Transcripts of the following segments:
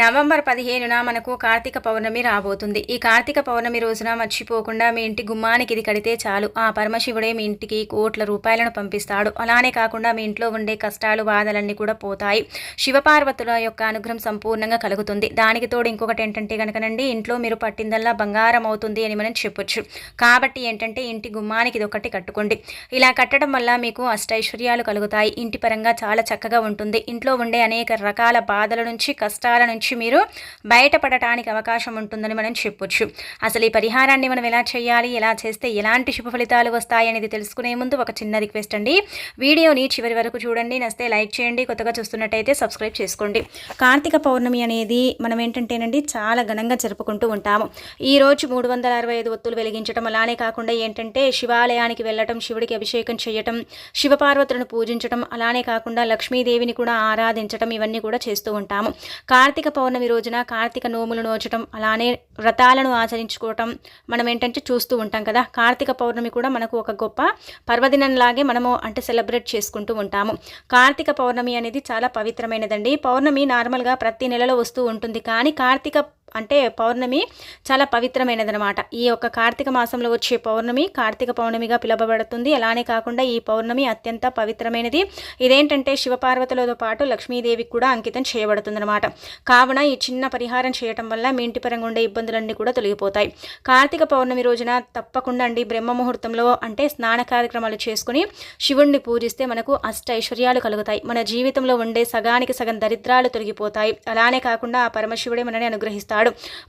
November పదిహేనున మనకు కార్తీక పౌర్ణమి రాబోతుంది. ఈ కార్తీక పౌర్ణమి రోజున మర్చిపోకుండా మీ ఇంటి గుమ్మానికి ఇది కడితే చాలు. ఆ పరమశివుడే మీ ఇంటికి కోట్ల రూపాయలను పంపిస్తాడు. అలానే కాకుండా మీ ఇంట్లో ఉండే కష్టాలు బాధలన్నీ కూడా పోతాయి. శివపార్వతుల యొక్క అనుగ్రహం సంపూర్ణంగా కలుగుతుంది. దానికి తోడు ఇంకొకటి ఏంటంటే కనుకనండి ఇంట్లో మీరు పట్టిందల్లా బంగారం అవుతుంది అని మనం చెప్పొచ్చు. కాబట్టి ఏంటంటే ఇంటి గుమ్మానికి ఇది ఒకటి కట్టుకోండి. ఇలా కట్టడం వల్ల మీకు అష్టైశ్వర్యాలు కలుగుతాయి. ఇంటి పరంగా చాలా చక్కగా ఉంటుంది. ఇంట్లో ఉండే అనేక రకాల బాధల నుంచి కష్టాల నుంచి మీరు బయటపడటానికి అవకాశం ఉంటుందని మనం చెప్పొచ్చు. అసలు ఈ పరిహారాన్ని మనం ఎలా చేయాలి ఎలా చేస్తే ఎలాంటి శుభ ఫలితాలు వస్తాయి అనేది తెలుసుకునే ముందు ఒక చిన్న రిక్వెస్ట్ అండి. వీడియోని చివరి వరకు చూడండి. నస్తే లైక్ చేయండి. కొత్తగా చూస్తున్నట్టయితే సబ్స్క్రైబ్ చేసుకోండి. కార్తీక పౌర్ణమి అనేది మనం ఏంటంటేనండి చాలా ఘనంగా జరుపుకుంటూ ఉంటాము. ఈ రోజు మూడు వందల అరవై ఐదు ఒత్తులు వెలిగించడం అలానే కాకుండా ఏంటంటే శివాలయానికి వెళ్ళటం శివుడికి అభిషేకం చేయటం శివపార్వతులను పూజించటం అలానే కాకుండా లక్ష్మీదేవిని కూడా ఆరాధించటం ఇవన్నీ కూడా చేస్తూ ఉంటాము. కార్తీక పౌర్ణమి రోజున కార్తీక నోములు నోచడం అలానే వ్రతాలను ఆచరించుకోవటం మనం ఏంటంటే చూస్తూ ఉంటాం కదా. కార్తీక పౌర్ణమి కూడా మనకు ఒక గొప్ప పర్వదినంలాగే మనము అంటే సెలబ్రేట్ చేసుకుంటూ ఉంటాము. కార్తీక పౌర్ణమి అనేది చాలా పవిత్రమైనదండి. పౌర్ణమి నార్మల్గా ప్రతి నెలలో వస్తూ ఉంటుంది. కానీ కార్తీక అంటే పౌర్ణమి చాలా పవిత్రమైనదనమాట ఈ యొక్క కార్తీక మాసంలో వచ్చే పౌర్ణమి కార్తీక పౌర్ణమిగా పిలువబడుతుంది. అలానే కాకుండా ఈ పౌర్ణమి అత్యంత పవిత్రమైనది. ఇదేంటంటే శివపార్వతులతో పాటు లక్ష్మీదేవికి కూడా అంకితం చేయబడుతుందన్నమాట. కావున ఈ చిన్న పరిహారం చేయటం వల్ల మీ ఇంటి పరంగా ఉండే ఇబ్బందులన్నీ కూడా తొలగిపోతాయి. కార్తీక పౌర్ణమి రోజున తప్పకుండా అండి బ్రహ్మ ముహూర్తంలో అంటే స్నాన కార్యక్రమాలు చేసుకుని శివుణ్ణి పూజిస్తే మనకు అష్ట ఐశ్వర్యాలు కలుగుతాయి. మన జీవితంలో ఉండే సగానికి సగం దరిద్రాలు తొలగిపోతాయి. అలానే కాకుండా ఆ పరమశివుడే మనని అనుగ్రహిస్తాడు.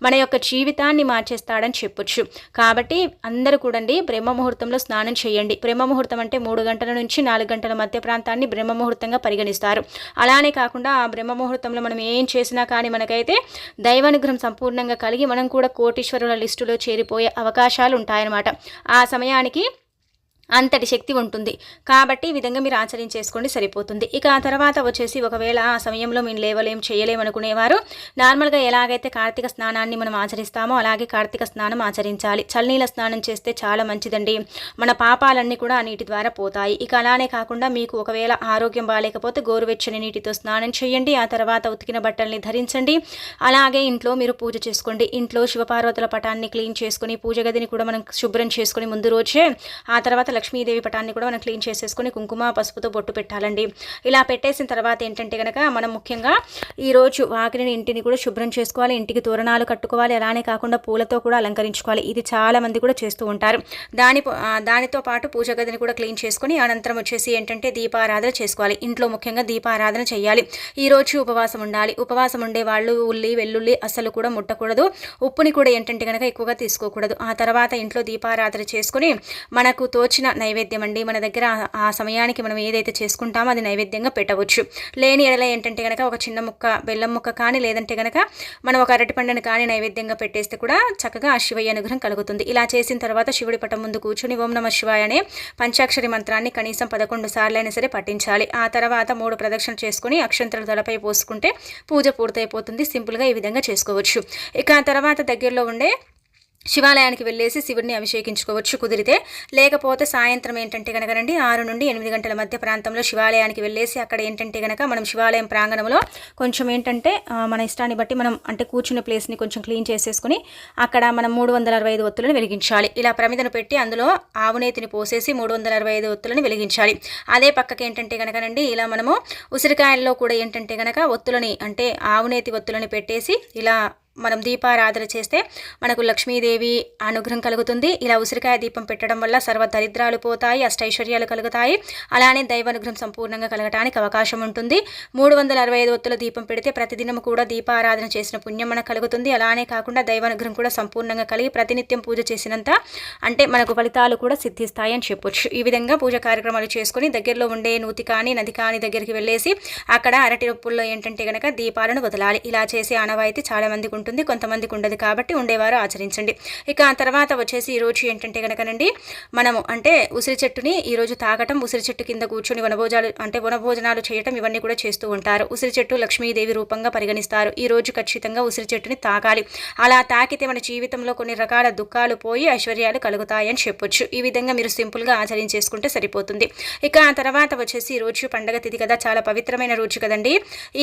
మన యొక్క జీవితాన్ని మార్చేస్తాడని చెప్పొచ్చు. కాబట్టి అందరూ కూడండి బ్రహ్మ ముహూర్తంలో స్నానం చేయండి. బ్రహ్మ ముహూర్తం అంటే మూడు గంటల నుంచి నాలుగు గంటల మధ్య ప్రాంతాన్ని బ్రహ్మ ముహూర్తంగా పరిగణిస్తారు. అలానే కాకుండా ఆ బ్రహ్మ ముహూర్తంలో మనం ఏం చేసినా కానీ మనకైతే దైవానుగ్రహం సంపూర్ణంగా కలిగి మనం కూడా కోటీశ్వరుల లిస్టులో చేరిపోయే అవకాశాలు ఉంటాయన్నమాట. ఆ సమయానికి అంతటి శక్తి ఉంటుంది. కాబట్టి ఈ విధంగా మీరు ఆచరించేసుకోండి సరిపోతుంది. ఇక ఆ తర్వాత వచ్చేసి ఒకవేళ ఆ సమయంలో మేము లేవలేం చేయలేమనుకునేవారు నార్మల్గా ఎలాగైతే కార్తీక స్నానాన్ని మనం ఆచరిస్తామో అలాగే కార్తీక స్నానం ఆచరించాలి. చల్నీళ్ళ స్నానం చేస్తే చాలా మంచిదండి. మన పాపాలన్నీ కూడా ఆ నీటి ద్వారా పోతాయి. ఇక అలానే కాకుండా మీకు ఒకవేళ ఆరోగ్యం బాగాలేకపోతే గోరువెచ్చని నీటితో స్నానం చేయండి. ఆ తర్వాత ఉతికిన బట్టల్ని ధరించండి. అలాగే ఇంట్లో మీరు పూజ చేసుకోండి. ఇంట్లో శివపార్వతుల పటాన్ని క్లీన్ చేసుకుని పూజ గదిని కూడా మనం శుభ్రం చేసుకుని ముందు రోజే ఆ తర్వాత లక్ష్మీదేవి పటాన్ని కూడా మనం క్లీన్ చేసేసుకొని కుంకుమ పసుపుతో బొట్టు పెట్టాలండి. ఇలా పెట్టేసిన తర్వాత ఏంటంటే కనుక మనం ముఖ్యంగా ఈరోజు వాకిలిని ఇంటిని కూడా శుభ్రం చేసుకోవాలి ఇంటికి తోరణాలు కట్టుకోవాలి అలానే కాకుండా పూలతో కూడా అలంకరించుకోవాలి. ఇది చాలామంది కూడా చేస్తూ ఉంటారు. దాని దానితో పాటు పూజ గదిని కూడా క్లీన్ చేసుకొని అనంతరం వచ్చేసి ఏంటంటే దీపారాధన చేసుకోవాలి. ఇంట్లో ముఖ్యంగా దీపారాధన చేయాలి. ఈరోజు ఉపవాసం ఉండాలి. ఉపవాసం ఉండే వాళ్ళు ఉల్లి వెల్లుల్లి అసలు కూడా ముట్టకూడదు. ఉప్పుని కూడా ఏంటంటే కనుక ఎక్కువగా తీసుకోకూడదు. ఆ తర్వాత ఇంట్లో దీపారాధన చేసుకుని మనకు తోచిన నైవేద్యం అండి. మన దగ్గర ఆ- సమయానికి మనం ఏదైతే చేసుకుంటామో అది నైవేద్యంగా పెట్టవచ్చు. లేని ఎడల ఏంటంటే కనుక ఒక చిన్న ముక్క బెల్లం ముక్క కానీ లేదంటే కనుక మనం ఒక అరటి పండుని కానీ నైవేద్యంగా పెట్టేస్తే కూడా చక్కగా ఆ శివయ్య అనుగ్రహం కలుగుతుంది. ఇలా చేసిన తర్వాత శివుడి పటం ముందు కూర్చుని ఓం నమ శివాయ అనే పంచాక్షరి మంత్రాన్ని కనీసం పదకొండు సార్లు అయినా సరే పఠించాలి. ఆ తర్వాత మూడు ప్రదక్షిణలు చేసుకుని అక్షంతలు తలపై పోసుకుంటే పూజ పూర్తయిపోతుంది. సింపుల్గా ఈ విధంగా చేసుకోవచ్చు. ఇక ఆ తర్వాత దగ్గరలో ఉండే శివాలయానికి వెళ్ళేసి శివుడిని అభిషేకించుకోవచ్చు కుదిరితే. లేకపోతే సాయంత్రం ఏంటంటే కనుకనండి ఆరు నుండి ఎనిమిది గంటల మధ్య ప్రాంతంలో శివాలయానికి వెళ్ళేసి అక్కడ ఏంటంటే కనుక మనం శివాలయం ప్రాంగణంలో కొంచెం ఏంటంటే మన ఇష్టాన్ని బట్టి మనం అంటే కూర్చున్న ప్లేస్ని కొంచెం క్లీన్ చేసేసుకుని అక్కడ మనం మూడు వందల అరవై ఐదు ఒత్తులను వెలిగించాలి. ఇలా ప్రమిదను పెట్టి అందులో ఆవునేతిని పోసేసి మూడు వందల అరవై ఐదు ఒత్తులను వెలిగించాలి. అదే పక్కకి ఏంటంటే కనుకనండి ఇలా మనము ఉసిరికాయల్లో కూడా ఏంటంటే కనుక ఒత్తులని అంటే ఆవునేతి ఒత్తులని పెట్టేసి ఇలా మనం దీపారాధన చేస్తే మనకు లక్ష్మీదేవి అనుగ్రహం కలుగుతుంది. ఇలా ఉసిరికాయ దీపం పెట్టడం వల్ల సర్వ దరిద్రాలు పోతాయి అష్టైశ్వర్యాలు కలుగుతాయి. అలానే దైవానుగ్రహం సంపూర్ణంగా కలగటానికి అవకాశం ఉంటుంది. మూడు వందల అరవై ఐదు ఒత్తుల దీపం పెడితే ప్రతిదినం కూడా దీపారాధన చేసిన పుణ్యం మనకు కలుగుతుంది. అలానే కాకుండా దైవానుగ్రహం కూడా సంపూర్ణంగా కలిగి ప్రతినిత్యం పూజ చేసినంత అంటే మనకు ఫలితాలు కూడా సిద్ధిస్తాయి అని చెప్పొచ్చు. ఈ విధంగా పూజ కార్యక్రమాలు చేసుకుని దగ్గరలో ఉండే నూతి కానీ నది కానీ దగ్గరికి వెళ్ళేసి అక్కడ అరటి రొప్పుల్లో ఏంటంటే కనుక దీపాలను వదలాలి. ఇలా చేసే ఆనవాయితీ చాలామందికి ఉంటుంది. ఉంటుంది కొంతమందికి ఉండదు కాబట్టి ఉండేవారు ఆచరించండి. ఇక ఆ తర్వాత వచ్చేసి ఈ రోజు ఏంటంటే కనుకనండి మనము అంటే ఉసిరి చెట్టుని ఈరోజు తాగటం ఉసిరి చెట్టు కింద కూర్చొని వనభోజాలు అంటే వనభోజనాలు చేయటం ఇవన్నీ కూడా చేస్తూ ఉంటారు. ఉసిరి చెట్టు లక్ష్మీదేవి రూపంగా పరిగణిస్తారు. ఈ రోజు ఖచ్చితంగా ఉసిరి చెట్టుని తాకాలి అలా తాకితే మన జీవితంలో కొన్ని రకాల దుఃఖాలు పోయి ఐశ్వర్యాలు కలుగుతాయని చెప్పొచ్చు. ఈ విధంగా మీరు సింపుల్గా ఆచరించేసుకుంటే సరిపోతుంది. ఇక ఆ తర్వాత వచ్చేసి ఈ రోజు పండగ తిథి కదా చాలా పవిత్రమైన రోజు కదండి.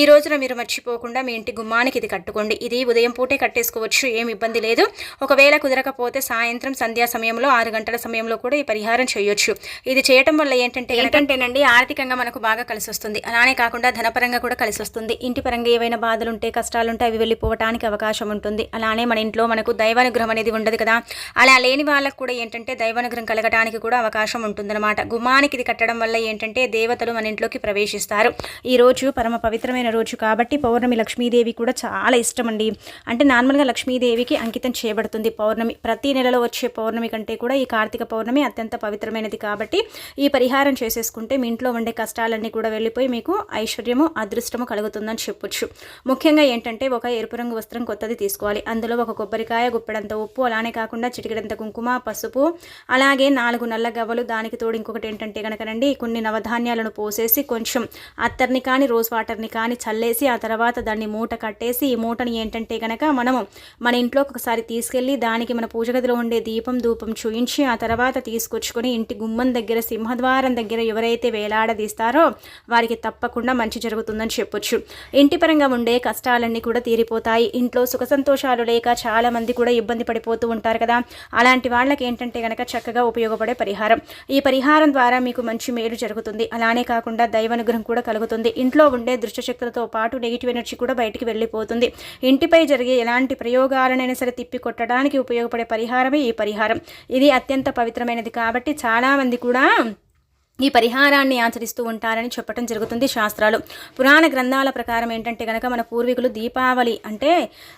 ఈ రోజున మీరు మర్చిపోకుండా మీ ఇంటి గుమ్మానికి ఇది కట్టుకోండి. ఇది ఉదయం పూటే కట్టేసుకోవచ్చు ఏం ఇబ్బంది లేదు. ఒకవేళ కుదరకపోతే సాయంత్రం సంధ్యా సమయంలో ఆరు గంటల సమయంలో కూడా ఈ పరిహారం చేయొచ్చు. ఇది చేయటం వల్ల ఏంటంటే ఏంటంటేనండి ఆర్థికంగా మనకు బాగా కలిసి వస్తుంది అలానే కాకుండా ధనపరంగా కూడా కలిసి వస్తుంది ఇంటి పరంగా ఏవైనా బాధలు ఉంటే అవి వెళ్ళిపోవటానికి అవకాశం ఉంటుంది. అలానే మన ఇంట్లో మనకు దైవానుగ్రహం అనేది ఉండదు కదా. అలా లేని వాళ్ళకు కూడా ఏంటంటే దైవానుగ్రహం కలగడానికి కూడా అవకాశం ఉంటుందన్నమాట. గుమ్మానికి ఇది కట్టడం వల్ల ఏంటంటే దేవతలు మన ఇంట్లోకి ప్రవేశిస్తారు. ఈ రోజు పరమ పవిత్రమైన రోజు కాబట్టి పౌర్ణమి లక్ష్మీదేవి కూడా చాలా ఇష్టం అండి అంటే నార్మల్గా లక్ష్మీదేవికి అంకితం చేయబడుతుంది పౌర్ణమి. ప్రతి నెలలో వచ్చే పౌర్ణమి కంటే కూడా ఈ కార్తీక పౌర్ణమి అత్యంత పవిత్రమైనది కాబట్టి ఈ పరిహారం చేసేసుకుంటే మీ ఇంట్లో ఉండే కష్టాలన్నీ కూడా వెళ్ళిపోయి మీకు ఐశ్వర్యము అదృష్టము కలుగుతుందని చెప్పొచ్చు. ముఖ్యంగా ఏంటంటే ఒక ఎరుపు రంగు వస్త్రం కొత్తది తీసుకోవాలి. అందులో ఒక కొబ్బరికాయ గుప్పెడంత ఉప్పు అలానే కాకుండా చిటికెడంత కుంకుమ పసుపు అలాగే నాలుగు నల్ల గవ్వలు. దానికి తోడు ఇంకొకటి ఏంటంటే కనుకనండి కొన్ని నవధాన్యాలను పోసేసి కొంచెం అత్తర్ని కానీ రోజ్ వాటర్ని కానీ చల్లేసి ఆ తర్వాత దాన్ని మూట కట్టేసి ఈ మూటని ఏంటంటే కనుక మనము మన ఇంట్లోకి ఒకసారి తీసుకెళ్ళి దానికి మన పూజ గదిలో ఉండే దీపం ధూపం చూయించి ఆ తర్వాత తీసుకొచ్చుకొని ఇంటి గుమ్మం దగ్గర సింహద్వారం దగ్గర ఎవరైతే వేలాడదీస్తారో వారికి తప్పకుండా మంచి జరుగుతుందని చెప్పొచ్చు. ఇంటి పరంగా ఉండే కష్టాలన్నీ కూడా తీరిపోతాయి. ఇంట్లో సుఖ సంతోషాలు లేక చాలా మంది కూడా ఇబ్బంది పడిపోతూ ఉంటారు కదా. అలాంటి వాళ్ళకి ఏంటంటే కనుక చక్కగా ఉపయోగపడే పరిహారం. ఈ పరిహారం ద్వారా మీకు మంచి మేలు జరుగుతుంది. అలానే కాకుండా దైవానుగ్రహం కూడా కలుగుతుంది. ఇంట్లో ఉండే దుష్టశక్తులతో పాటు నెగిటివ్ ఎనర్జీ కూడా బయటికి వెళ్ళిపోతుంది. ఇంటిపై జరిగే ఎలాంటి ప్రయోగాలనైనా సరే తిప్పి కొట్టడానికి ఉపయోగపడే పరిహారమే ఈ పరిహారం. ఇది అత్యంత పవిత్రమైనది కాబట్టి చాలామంది కూడా ఈ పరిహారాన్ని ఆచరిస్తూ ఉంటారని చెప్పడం జరుగుతుంది శాస్త్రాలు. పురాణ గ్రంథాల ప్రకారం ఏంటంటే కనుక మన పూర్వీకులు దీపావళి అంటే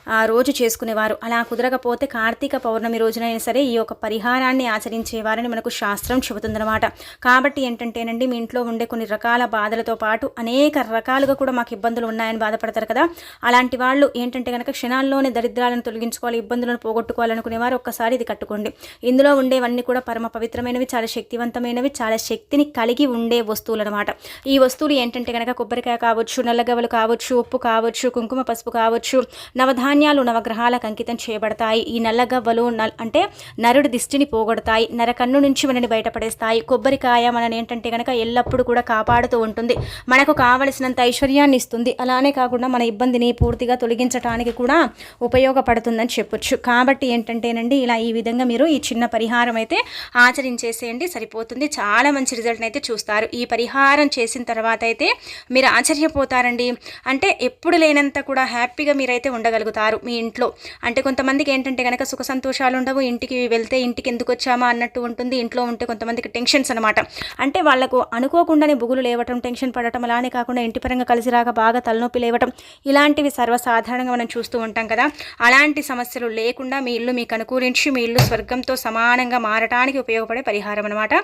ఆ రోజు చేసుకునేవారు. అలా కుదరకపోతే కార్తీక పౌర్ణమి రోజునైనా సరే ఈ యొక్క పరిహారాన్ని ఆచరించేవారని మనకు శాస్త్రం చెబుతుందన్నమాట. కాబట్టి ఏంటంటేనండి మీ ఇంట్లో ఉండే కొన్ని రకాల బాధలతో పాటు అనేక రకాలుగా కూడా మాకు ఇబ్బందులు ఉన్నాయని బాధపడతారు కదా. అలాంటి వాళ్ళు ఏంటంటే కనుక క్షణాల్లోనే దరిద్రాలను తొలగించుకోవాలి ఇబ్బందులను పోగొట్టుకోవాలనుకునేవారు. ఒక్కసారి ఇది కట్టుకోండి. ఇందులో ఉండేవన్నీ కూడా పరమ పవిత్రమైనవి చాలా శక్తివంతమైనవి చాలా శక్తిని కలిగి ఉండే వస్తువులు అనమాట ఈ వస్తువులు ఏంటంటే కనుక కొబ్బరికాయ కావచ్చు నల్లగవలు కావచ్చు ఉప్పు కావచ్చు కుంకుమ పసుపు కావచ్చు నవధాన్యాలు నవగ్రహాలకు అంకితం చేయబడతాయి. ఈ నల్లగవ్వలు నల్ అంటే నరుడి దిష్టిని పోగొడతాయి నరకన్ను నుంచి మనని బయటపడేస్తాయి. కొబ్బరికాయ మనని ఏంటంటే కనుక ఎల్లప్పుడూ కూడా కాపాడుతూ ఉంటుంది. మనకు కావలసినంత ఐశ్వర్యాన్ని ఇస్తుంది. అలానే కాకుండా మన ఇబ్బందిని పూర్తిగా తొలగించడానికి కూడా ఉపయోగపడుతుందని చెప్పొచ్చు. కాబట్టి ఏంటంటేనండి ఇలా ఈ విధంగా మీరు ఈ చిన్న పరిహారం అయితే ఆచరించేసేయండి. సరిపోతుంది. చాలా మంచి రిజల్ట్ రిజల్ట్ని అయితే చూస్తారు. ఈ పరిహారం చేసిన తర్వాత అయితే మీరు ఆశ్చర్యపోతారండి. అంటే ఎప్పుడు లేనంత కూడా హ్యాపీగా మీరైతే ఉండగలుగుతారు మీ ఇంట్లో. అంటే కొంతమందికి ఏంటంటే కనుక సుఖ సంతోషాలు ఉండవు. ఇంటికి వెళ్తే ఇంటికి ఎందుకు వచ్చామా అన్నట్టు ఉంటుంది. ఇంట్లో ఉంటే కొంతమందికి టెన్షన్స్ అనమాట అంటే వాళ్ళకు అనుకోకుండానే బుగులు లేవటం టెన్షన్ పడటం అలానే కాకుండా ఇంటి పరంగా కలిసి రాక బాగా తలనొప్పి లేవటం ఇలాంటివి సర్వసాధారణంగా మనం చూస్తూ ఉంటాం కదా. అలాంటి సమస్యలు లేకుండా మీ ఇల్లు మీకు అనుకూలించి మీ ఇల్లు స్వర్గంతో సమానంగా మారటానికి ఉపయోగపడే పరిహారం అనమాట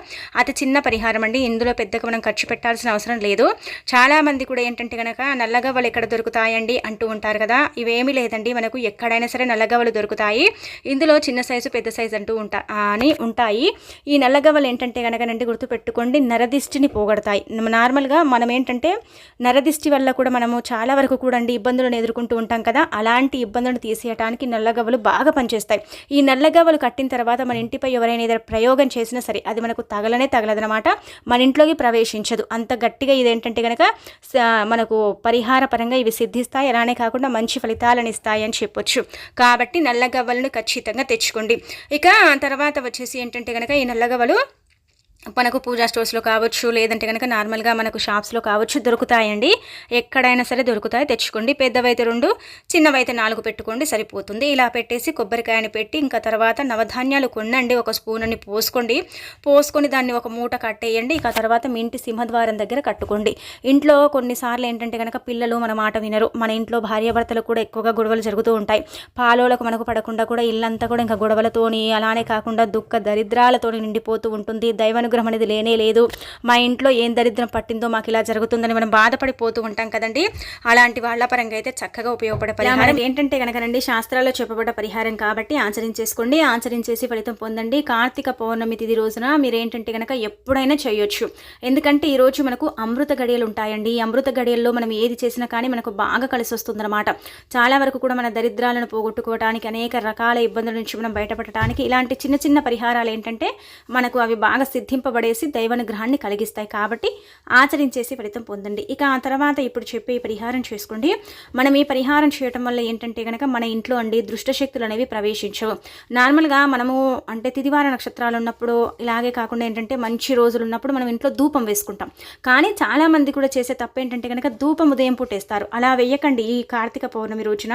అతి చిన్న పరిహారం అండి. ఇందులో పెద్దగా మనం ఖర్చు పెట్టాల్సిన అవసరం లేదు. చాలామంది కూడా ఏంటంటే కనుక నల్లగవ్వలు ఎక్కడ దొరుకుతాయండి అంటూ ఉంటారు కదా. ఇవేమీ లేదండి. మనకు ఎక్కడైనా సరే నల్లగవ్వలు దొరుకుతాయి. ఇందులో చిన్న సైజు పెద్ద సైజు అంటూ ఉంటా అని ఉంటాయి. ఈ నల్లగవ్వలు ఏంటంటే కనుక గుర్తుపెట్టుకోండి నరదిష్టిని పోగొడతాయి. నార్మల్గా మనం ఏంటంటే నరదిష్టి వల్ల కూడా మనము చాలా వరకు కూడా అండి ఇబ్బందులను ఎదుర్కొంటూ ఉంటాం కదా. అలాంటి ఇబ్బందులను తీసేయడానికి నల్లగవ్వలు బాగా పనిచేస్తాయి. ఈ నల్లగవ్వలు కట్టిన తర్వాత మన ఇంటిపై ఎవరైనా ఏదైనా ప్రయోగం చేసినా సరే అది మనకు తగలనే తగలదనమాట. మన ఇంట్లోకి ప్రవేశించదు. అంత గట్టిగా ఇదేంటంటే కనుక మనకు పరిహార పరంగా ఇవి సిద్ధిస్తాయి. అలానే కాకుండా మంచి ఫలితాలను ఇస్తాయి అని చెప్పొచ్చు. కాబట్టి నల్లగవ్వలను ఖచ్చితంగా తెచ్చుకోండి. ఇక తర్వాత వచ్చేసి ఏంటంటే కనుక ఈ నల్లగవ్వలు మనకు పూజా స్టోర్స్లో కావచ్చు లేదంటే కనుక నార్మల్గా మనకు షాప్స్లో కావచ్చు దొరుకుతాయండి. ఎక్కడైనా సరే దొరుకుతాయి. తెచ్చుకోండి. పెద్దవైతే రెండు చిన్నవైతే నాలుగు పెట్టుకోండి సరిపోతుంది. ఇలా పెట్టేసి కొబ్బరికాయని పెట్టి ఇంకా తర్వాత నవధాన్యాలు కొనండి. ఒక స్పూన్ అని పోసుకోండి. పోసుకొని దాన్ని ఒక మూట కట్టేయండి. ఇక తర్వాత మీ ఇంటి సింహద్వారం దగ్గర కట్టుకోండి. ఇంట్లో కొన్నిసార్లు ఏంటంటే కనుక పిల్లలు మన మాట వినరు. మన ఇంట్లో భార్యాభర్తలు కూడా ఎక్కువగా గొడవలు జరుగుతూ ఉంటాయి. పాలోలకు మనకు పడకుండా కూడా ఇల్లంతా కూడా ఇంకా గొడవలతోని అలానే కాకుండా దుఃఖ దరిద్రాలతో నిండిపోతూ ఉంటుంది. దైవను దైవానుగ్రహం అనేది లేనే లేదు. మా ఇంట్లో ఏం దరిద్రం పట్టిందో మాకు ఇలా జరుగుతుందని మనం బాధపడిపోతూ ఉంటాం కదండి. అలాంటి వాళ్ళ పరంగా అయితే చక్కగా ఉపయోగపడే పరిహారం. ఏంటంటే కనుకనండి శాస్త్రాల్లో చెప్పబడ్డ పరిహారం కాబట్టి ఆచరించేసుకోండి ఆచరించేసి ఫలితం పొందండి. కార్తీక పౌర్ణమి తిది రోజున మీరు ఏంటంటే కనుక ఎప్పుడైనా చేయొచ్చు. ఎందుకంటే ఈ రోజు మనకు అమృత గడియలు ఉంటాయండి. ఈ అమృత గడియల్లో మనం ఏది చేసినా కానీ మనకు బాగా కలిసి వస్తుందన్నమాట. చాలా వరకు కూడా మన దరిద్రాలను పోగొట్టుకోవడానికి అనేక రకాల ఇబ్బందుల నుంచి మనం బయటపడటానికి ఇలాంటి చిన్న చిన్న పరిహారాలు ఏంటంటే మనకు అవి బాగా సిద్ధింపబడేసి దైవానుగ్రహాన్ని కలిగిస్తాయి కాబట్టి ఆచరించేసి ఫలితం పొందండి. ఇక ఆ తర్వాత ఇప్పుడు చెప్పే పరిహారం చేసుకోండి. మనం ఈ పరిహారం చేయటం వల్ల ఏంటంటే కనుక మన ఇంట్లో అండి దుష్టశక్తులు అనేవి ప్రవేశించవు. నార్మల్గా మనము అంటే తిదివార నక్షత్రాలు ఉన్నప్పుడు ఇలాగే కాకుండా ఏంటంటే మంచి రోజులు ఉన్నప్పుడు మనం ఇంట్లో ధూపం వేసుకుంటాం. కానీ చాలామంది కూడా చేసే తప్పు ఏంటంటే కనుక ధూపం ఉదయం పుట్టేస్తారు అలా వేయకండి ఈ కార్తీక పౌర్ణమి రోజున.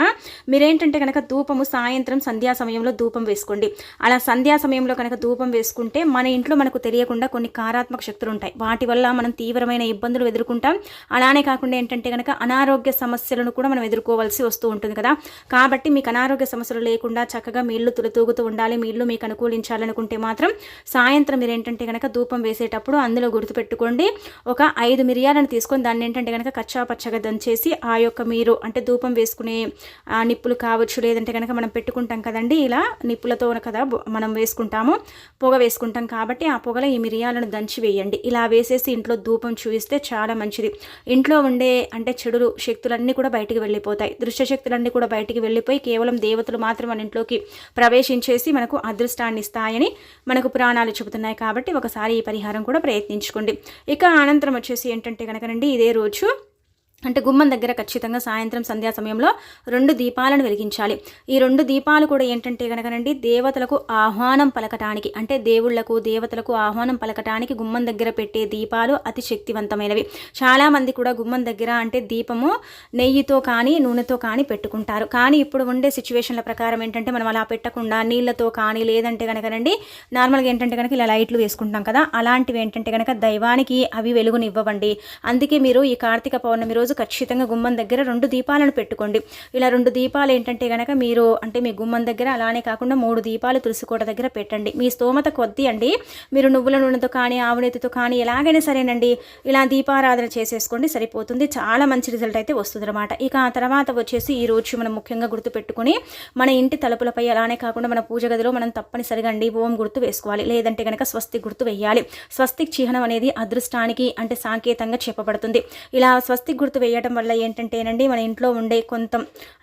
మీరేంటంటే కనుక ధూపము సాయంత్రం సంధ్యా సమయంలో ధూపం వేసుకోండి. అలా సంధ్యా సమయంలో కనుక ధూపం వేసుకుంటే మన ఇంట్లో మనకు తెలియకుండా కొన్ని కారాత్మక శక్తులు ఉంటాయి. వాటి వల్ల మనం తీవ్రమైన ఇబ్బందులు ఎదుర్కొంటాం. అలానే కాకుండా ఏంటంటే కనుక అనారోగ్య సమస్యలను కూడా మనం ఎదుర్కోవాల్సి వస్తూ ఉంటుంది కదా. కాబట్టి మీకు అనారోగ్య సమస్యలు లేకుండా చక్కగా మీ ఇల్లు తులతూగుతూ ఉండాలి. మీ ఇల్లు మీకు అనుకూలించాలనుకుంటే మాత్రం సాయంత్రం మీరు ఏంటంటే కనుక ధూపం వేసేటప్పుడు అందులో గుర్తుపెట్టుకోండి. ఒక ఐదు మిరియాలను తీసుకొని దాన్ని ఏంటంటే కనుక కచ్చా పచ్చగా దంచేసి ఆ యొక్క మీరు అంటే ధూపం వేసుకునే ఆ నిప్పులు కావచ్చు లేదంటే కనుక మనం పెట్టుకుంటాం కదండి. ఇలా నిప్పులతో కదా మనం వేసుకుంటాము. పొగ వేసుకుంటాం కాబట్టి ఆ పొగలో ఈ మిరియాలను దంచి వేయండి. ఇలా వేసేసి ఇంట్లో ధూపం చూపిస్తే చాలా మంచిది. ఇంట్లో ఉండే అంటే చెడులు శక్తులన్నీ కూడా బయటికి వెళ్ళిపోతాయి. దృశ్య శక్తులన్నీ కూడా బయటికి వెళ్ళిపోయి కేవలం దేవతలు మాత్రం మన ఇంట్లోకి ప్రవేశించేసి మనకు అదృష్టాన్ని ఇస్తాయని మనకు పురాణాలు చెబుతున్నాయి కాబట్టి ఒకసారి ఈ పరిహారం కూడా ప్రయత్నించుకోండి. ఇక అనంతరం వచ్చేసి ఏంటంటే కనుకనండి ఇదే రోజు అంటే గుమ్మం దగ్గర ఖచ్చితంగా సాయంత్రం సంధ్యా సమయంలో రెండు దీపాలను వెలిగించాలి. ఈ రెండు దీపాలు కూడా ఏంటంటే కనుకనండి దేవతలకు ఆహ్వానం పలకటానికి అంటే దేవుళ్ళకు దేవతలకు ఆహ్వానం పలకటానికి గుమ్మం దగ్గర పెట్టే దీపాలు అతి శక్తివంతమైనవి. చాలామంది కూడా గుమ్మం దగ్గర అంటే దీపము నెయ్యితో కానీ నూనెతో కానీ పెట్టుకుంటారు. కానీ ఇప్పుడు ఉండే సిచ్యువేషన్ల ప్రకారం ఏంటంటే మనం అలా పెట్టకుండా నీళ్ళతో కానీ లేదంటే కనుకనండి నార్మల్గా ఏంటంటే కనుక ఇలా లైట్లు వేసుకుంటాం కదా అలాంటివి ఏంటంటే కనుక దైవానికి అవి వెలుగునివ్వవండి. అందుకే మీరు ఈ కార్తీక పౌర్ణమి రోజు ఖచ్చితంగా గుమ్మం దగ్గర రెండు దీపాలను పెట్టుకోండి. ఇలా రెండు దీపాలు ఏంటంటే కనుక మీరు అంటే మీ గుమ్మం దగ్గర అలానే కాకుండా మూడు దీపాలు తులసికోట దగ్గర పెట్టండి. మీ స్తోమత కొద్దీ అండి మీరు నువ్వుల నూనెతో కానీ ఆవునేతితో కానీ ఎలాగైనా సరేనండి ఇలా దీపారాధన చేసేసుకోండి సరిపోతుంది. చాలా మంచి రిజల్ట్ అయితే వస్తుంది అనమాట ఇక ఆ తర్వాత వచ్చేసి ఈ రోజు మనం ముఖ్యంగా గుర్తుపెట్టుకుని మన ఇంటి తలుపులపై అలానే కాకుండా మన పూజ గదిలో మనం తప్పనిసరిగా అండి ఓం గుర్తు వేసుకోవాలి. లేదంటే కనుక స్వస్తి గుర్తు వేయాలి. స్వస్తిక్ చిహ్నం అనేది అదృష్టానికి అంటే సాంకేతంగా చెప్పబడుతుంది. ఇలా స్వస్తిక్ గుర్తు వేయడం వల్ల ఏంటంటేనండి మన ఇంట్లో ఉండే కొంత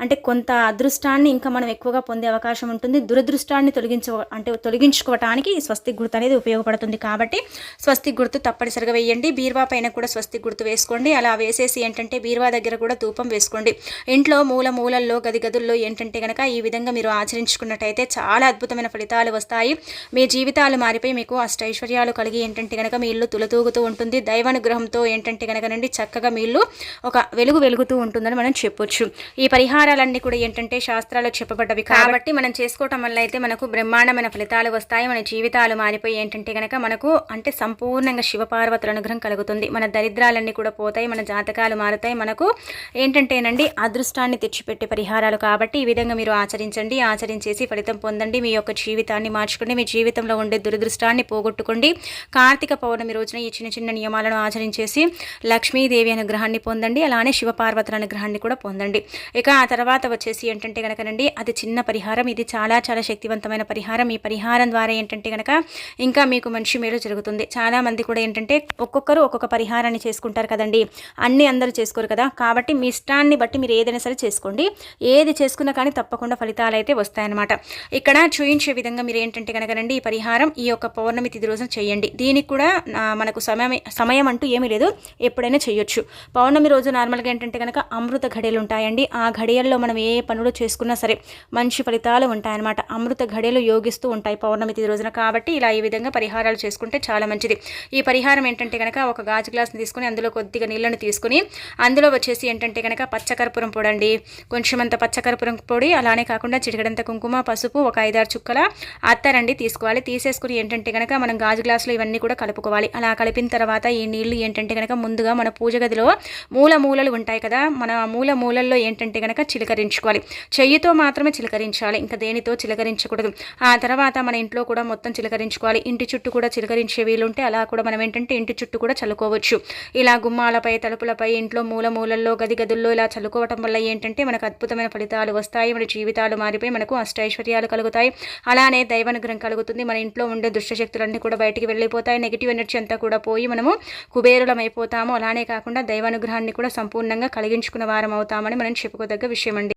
అంటే కొంత అదృష్టాన్ని ఇంకా మనం ఎక్కువగా పొందే అవకాశం ఉంటుంది. దురదృష్టాన్ని తొలగించ అంటే తొలగించుకోవటానికి స్వస్తి గుర్తు అనేది ఉపయోగపడుతుంది. కాబట్టి స్వస్తి గుర్తు తప్పనిసరిగా వేయండి. బీర్వా పైన కూడా స్వస్తి గుర్తు వేసుకోండి. అలా వేసేసి ఏంటంటే బీర్వా దగ్గర కూడా ధూపం వేసుకోండి. ఇంట్లో మూల మూలల్లో గది గదుల్లో ఏంటంటే కనుక ఈ విధంగా మీరు ఆచరించుకున్నట్టయితే చాలా అద్భుతమైన ఫలితాలు వస్తాయి. మీ జీవితాలు మారిపోయి మీకు అష్టైశ్వర్యాలు కలిగి ఏంటంటే కనుక మీ ఇల్లు తులతూగుతూ ఉంటుంది. దైవానుగ్రహంతో ఏంటంటే కనుక నండి చక్కగా మీ ఇల్లు ఒక వెలుగు వెలుగుతూ ఉంటుందని మనం చెప్పొచ్చు. ఈ పరిహారాలన్నీ కూడా ఏంటంటే శాస్త్రాలు చెప్పబడ్డవి. కాబట్టి మనం చేసుకోవటం వల్ల అయితే మనకు బ్రహ్మాండమైన ఫలితాలు వస్తాయి. మన జీవితాలు మారిపోయి ఏంటంటే కనుక మనకు అంటే సంపూర్ణంగా శివపార్వతుల అనుగ్రహం కలుగుతుంది. మన దరిద్రాలన్నీ కూడా పోతాయి. మన జాతకాలు మారుతాయి. మనకు ఏంటంటేనండి అదృష్టాన్ని తెచ్చిపెట్టే పరిహారాలు కాబట్టి ఈ విధంగా మీరు ఆచరించండి. ఆచరించేసి ఫలితం పొందండి. మీ యొక్క జీవితాన్ని మార్చుకోండి. మీ జీవితంలో ఉండే దురదృష్టాన్ని పోగొట్టుకోండి. కార్తీక పౌర్ణమి రోజున ఈ చిన్న చిన్న నియమాలను ఆచరించేసి లక్ష్మీదేవి అనుగ్రహాన్ని పొందండి. అలానే శివపార్వతుల అనుగ్రహాన్ని కూడా పొందండి. ఇక ఆ తర్వాత వచ్చేసి ఏంటంటే కనుకనండి అది చిన్న పరిహారం. ఇది చాలా చాలా శక్తివంతమైన పరిహారం. ఈ పరిహారం ద్వారా ఏంటంటే కనుక ఇంకా మీకు మంచి మేలు జరుగుతుంది. చాలా మంది కూడా ఏంటంటే ఒక్కొక్కరు ఒక్కొక్క పరిహారాన్ని చేసుకుంటారు కదండి. అన్ని అందరూ చేసుకోరు కదా. కాబట్టి మీ ఇష్టాన్ని బట్టి మీరు ఏదైనా సరే చేసుకోండి. ఏది చేసుకున్నా కానీ తప్పకుండా ఫలితాలు అయితే వస్తాయన్నమాట. ఇక్కడ చూయించే విధంగా మీరు ఏంటంటే కనుకనండి ఈ పరిహారం ఈ యొక్క పౌర్ణమి తిథి రోజున చేయండి. దీనికి కూడా మనకు సమయం సమయం అంటూ ఏమీ లేదు. ఎప్పుడైనా చేయొచ్చు. పౌర్ణమి రోజు రోజు నార్మల్గా ఏంటంటే కనుక అమృత ఘడియలు ఉంటాయండి. ఆ ఘడియల్లో మనం ఏ పనులు చేసుకున్నా సరే మంచి ఫలితాలు ఉంటాయన్నమాట. అమృత ఘడియలు యోగిస్తూ ఉంటాయి పౌర్ణమి తిథి రోజున కాబట్టి ఇలా ఈ విధంగా పరిహారాలు చేసుకుంటే చాలా మంచిది. ఈ పరిహారం ఏంటంటే కనుక ఒక గాజు గ్లాస్ని తీసుకుని అందులో కొద్దిగా నీళ్ళని తీసుకుని అందులో వచ్చేసి ఏంటంటే కనుక పచ్చకర్పూరం పొడండి. కొంచెమంత కొంచెం అంత పచ్చకర్పూరం పొడి అలానే కాకుండా చిటికడంత కుంకుమ పసుపు ఒక ఐదారు చుక్కల అత్తరండి తీసుకోవాలి. తీసేసుకుని ఏంటంటే కనుక మనం గాజు గ్లాసులో ఇవన్నీ కూడా కలుపుకోవాలి. అలా కలిపిన తర్వాత ఈ నీళ్ళు ఏంటంటే కనుక ముందుగా మన పూజ గదిలో మూల మూల మూలలు ఉంటాయి కదా మన మూల మూలల్లో ఏంటంటే కనుక చిలకరించుకోవాలి. చెయ్యితో మాత్రమే చిలకరించాలి ఇంకా దేనితో చిలకరించకూడదు. ఆ తర్వాత మన ఇంట్లో కూడా మొత్తం చిలకరించుకోవాలి. ఇంటి చుట్టూ కూడా చిలకరించే వీలుంటే అలా కూడా మనం ఏంటంటే ఇంటి చుట్టూ కూడా చల్లుకోవచ్చు. ఇలా గుమ్మాలపై తలుపులపై ఇంట్లో మూల మూలల్లో గది గదుల్లో ఇలా చల్లుకోవటం వల్ల ఏంటంటే మనకు అద్భుతమైన ఫలితాలు వస్తాయి. మన జీవితాలు మారిపోయి మనకు అష్టైశ్వర్యాలు కలుగుతాయి. అలానే దైవానుగ్రహం కలుగుతుంది. మన ఇంట్లో ఉండే దుష్టశక్తులన్నీ కూడా బయటికి వెళ్ళిపోతాయి. నెగిటివ్ ఎనర్జీ అంతా కూడా పోయి మనము కుబేరులం అయిపోతాము అలానే కాకుండా దైవానుగ్రహాన్ని కూడా సంపూర్ణంగా కలిగించుకున్న వారం అవుతామని మనం చెప్పుకోదగ్గ విషయం అండి